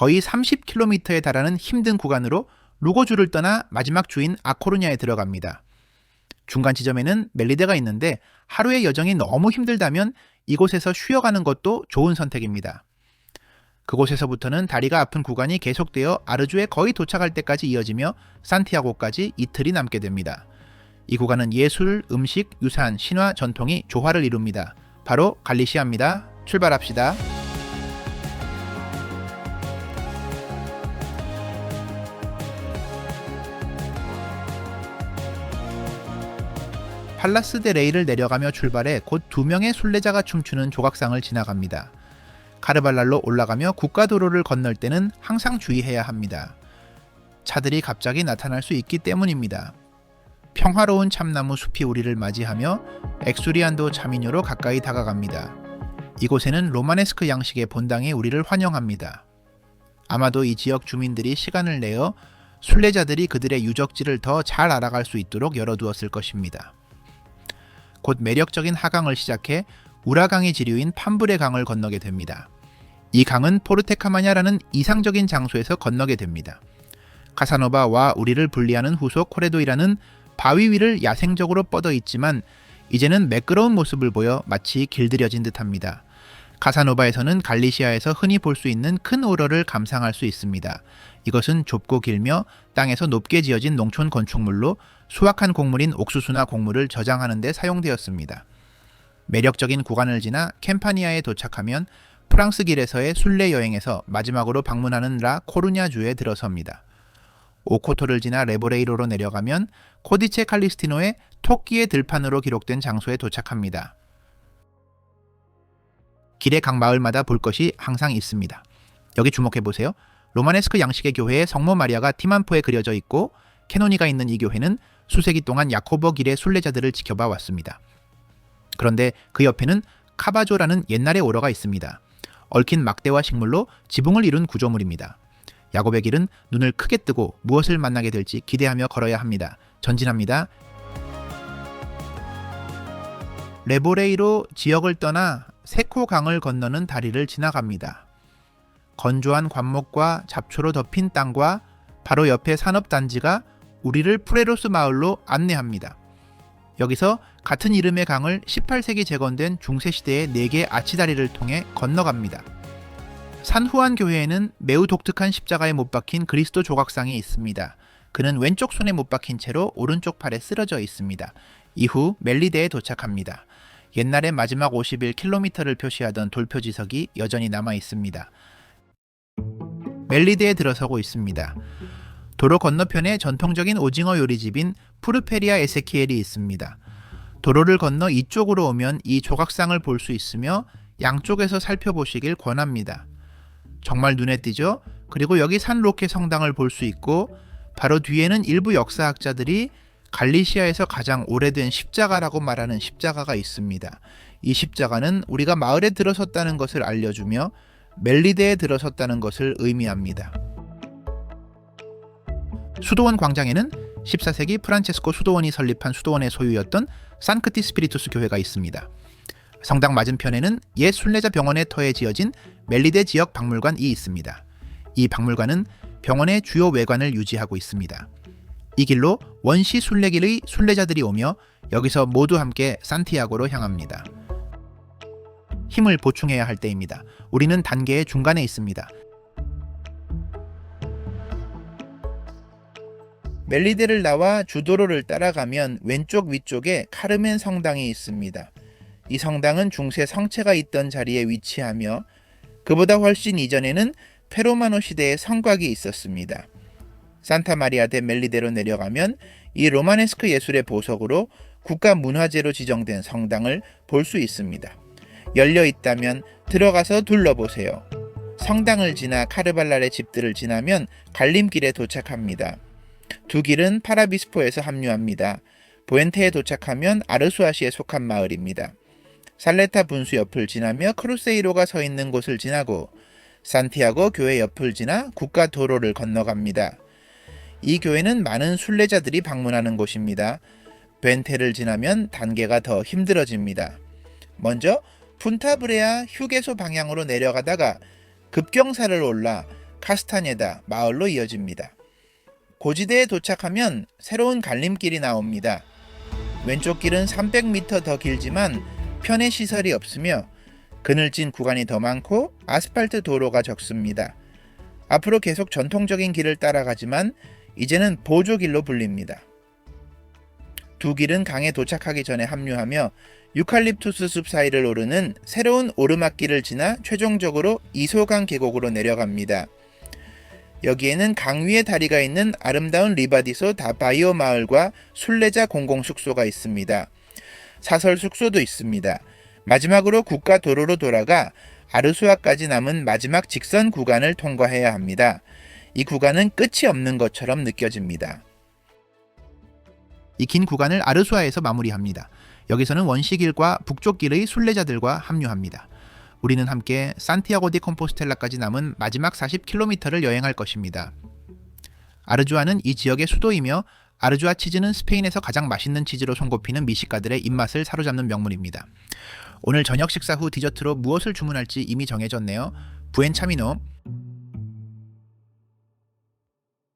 거의 30km에 달하는 힘든 구간으로 루고주를 떠나 마지막 주인 아코르냐에 들어갑니다. 중간 지점에는 멜리데가 있는데 하루의 여정이 너무 힘들다면 이곳에서 쉬어가는 것도 좋은 선택입니다. 그곳에서부터는 다리가 아픈 구간이 계속되어 아르주에 거의 도착할 때까지 이어지며 산티아고까지 이틀이 남게 됩니다. 이 구간은 예술, 음식, 유산, 신화, 전통이 조화를 이룹니다. 바로 갈리시아입니다. 출발합시다. 팔라스 데 레이를 내려가며 출발해 곧 두 명의 순례자가 춤추는 조각상을 지나갑니다. 카르발랄로 올라가며 국가도로를 건널 때는 항상 주의해야 합니다. 차들이 갑자기 나타날 수 있기 때문입니다. 평화로운 참나무 숲이 우리를 맞이하며 엑수리안도 자민요로 가까이 다가갑니다. 이곳에는 로마네스크 양식의 본당이 우리를 환영합니다. 아마도 이 지역 주민들이 시간을 내어 순례자들이 그들의 유적지를 더 잘 알아갈 수 있도록 열어두었을 것입니다. 곧 매력적인 하강을 시작해 우라강의 지류인 판브레 강을 건너게 됩니다. 이 강은 포르테카마냐라는 이상적인 장소에서 건너게 됩니다. 카사노바와 우리를 분리하는 후속 코레도이라는 바위 위를 야생적으로 뻗어 있지만 이제는 매끄러운 모습을 보여 마치 길들여진 듯합니다. 카사노바에서는 갈리시아에서 흔히 볼 수 있는 큰 오러를 감상할 수 있습니다. 이것은 좁고 길며 땅에서 높게 지어진 농촌 건축물로 수확한 곡물인 옥수수나 곡물을 저장하는 데 사용되었습니다. 매력적인 구간을 지나 캠파니아에 도착하면 프랑스 길에서의 순례 여행에서 마지막으로 방문하는 라 코르냐주에 들어섭니다. 오코토를 지나 레보레이로로 내려가면 코디체 칼리스티노의 토끼의 들판으로 기록된 장소에 도착합니다. 길의 각 마을마다 볼 것이 항상 있습니다. 여기 주목해 보세요. 로마네스크 양식의 교회에 성모 마리아가 티만포에 그려져 있고 캐노니가 있는 이 교회는 수세기 동안 야코버 길의 순례자들을 지켜봐 왔습니다. 그런데 그 옆에는 카바조라는 옛날의 오러가 있습니다. 얽힌 막대와 식물로 지붕을 이룬 구조물입니다. 야곱의 길은 눈을 크게 뜨고 무엇을 만나게 될지 기대하며 걸어야 합니다. 전진합니다. 레보레이로 지역을 떠나 세코 강을 건너는 다리를 지나갑니다. 건조한 관목과 잡초로 덮인 땅과 바로 옆에 산업단지가 우리를 프레로스 마을로 안내합니다. 여기서 같은 이름의 강을 18세기 재건된 중세시대의 4개 아치다리를 통해 건너갑니다. 산후안 교회에는 매우 독특한 십자가에 못 박힌 그리스도 조각상이 있습니다. 그는 왼쪽 손에 못 박힌 채로 오른쪽 팔에 쓰러져 있습니다. 이후 멜리데에 도착합니다. 옛날에 마지막 51km를 표시하던 돌표지석이 여전히 남아 있습니다. 멜리데에 들어서고 있습니다. 도로 건너편에 전통적인 오징어 요리집인 푸르페리아 에세키엘이 있습니다. 도로를 건너 이쪽으로 오면 이 조각상을 볼 수 있으며 양쪽에서 살펴보시길 권합니다. 정말 눈에 띄죠? 그리고 여기 산 로케 성당을 볼 수 있고 바로 뒤에는 일부 역사학자들이 갈리시아에서 가장 오래된 십자가라고 말하는 십자가가 있습니다. 이 십자가는 우리가 마을에 들어섰다는 것을 알려주며 멜리데에 들어섰다는 것을 의미합니다. 수도원 광장에는 14세기 프란체스코 수도원이 설립한 수도원의 소유였던 산크티 스피리투스 교회가 있습니다. 성당 맞은편에는 옛 순례자 병원의 터에 지어진 멜리데 지역 박물관이 있습니다. 이 박물관은 병원의 주요 외관을 유지하고 있습니다. 이 길로 원시 순례길의 순례자들이 오며 여기서 모두 함께 산티아고로 향합니다. 힘을 보충해야 할 때입니다. 우리는 단계의 중간에 있습니다. 멜리데를 나와 주도로를 따라가면 왼쪽 위쪽에 카르멘 성당이 있습니다. 이 성당은 중세 성체가 있던 자리에 위치하며 그보다 훨씬 이전에는 페로마노 시대의 성곽이 있었습니다. 산타 마리아 데 멜리데로 내려가면 이 로마네스크 예술의 보석으로 국가 문화재로 지정된 성당을 볼 수 있습니다. 열려 있다면 들어가서 둘러보세요. 성당을 지나 카르발랄의 집들을 지나면 갈림길에 도착합니다. 두 길은 파라비스포에서 합류합니다. 보엔테에 도착하면 아르수아시에 속한 마을입니다. 살레타 분수 옆을 지나며 크루세이로가 서 있는 곳을 지나고 산티아고 교회 옆을 지나 국가 도로를 건너갑니다. 이 교회는 많은 순례자들이 방문하는 곳입니다. 벤테를 지나면 단계가 더 힘들어집니다. 먼저 푼타브레아 휴게소 방향으로 내려가다가 급경사를 올라 카스타네다 마을로 이어집니다. 고지대에 도착하면 새로운 갈림길이 나옵니다. 왼쪽 길은 300m 더 길지만 편의 시설이 없으며 그늘진 구간이 더 많고 아스팔트 도로가 적습니다. 앞으로 계속 전통적인 길을 따라가지만 이제는 보조길로 불립니다. 두 길은 강에 도착하기 전에 합류하며 유칼립투스 숲 사이를 오르는 새로운 오르막길을 지나 최종적으로 이소강 계곡으로 내려갑니다. 여기에는 강 위에 다리가 있는 아름다운 리바디소 다바이오 마을과 순례자 공공 숙소가 있습니다. 사설 숙소도 있습니다. 마지막으로 국가 도로로 돌아가 아르수아까지 남은 마지막 직선 구간을 통과해야 합니다. 이 구간은 끝이 없는 것처럼 느껴집니다. 이 긴 구간을 아르수아에서 마무리합니다. 여기서는 원시길과 북쪽 길의 순례자들과 합류합니다. 우리는 함께 산티아고 디 컴포스텔라까지 남은 마지막 40km를 여행할 것입니다. 아르주아는 이 지역의 수도이며 아르주아 치즈는 스페인에서 가장 맛있는 치즈로 손꼽히는 미식가들의 입맛을 사로잡는 명물입니다. 오늘 저녁 식사 후 디저트로 무엇을 주문할지 이미 정해졌네요. 부엔 차미노,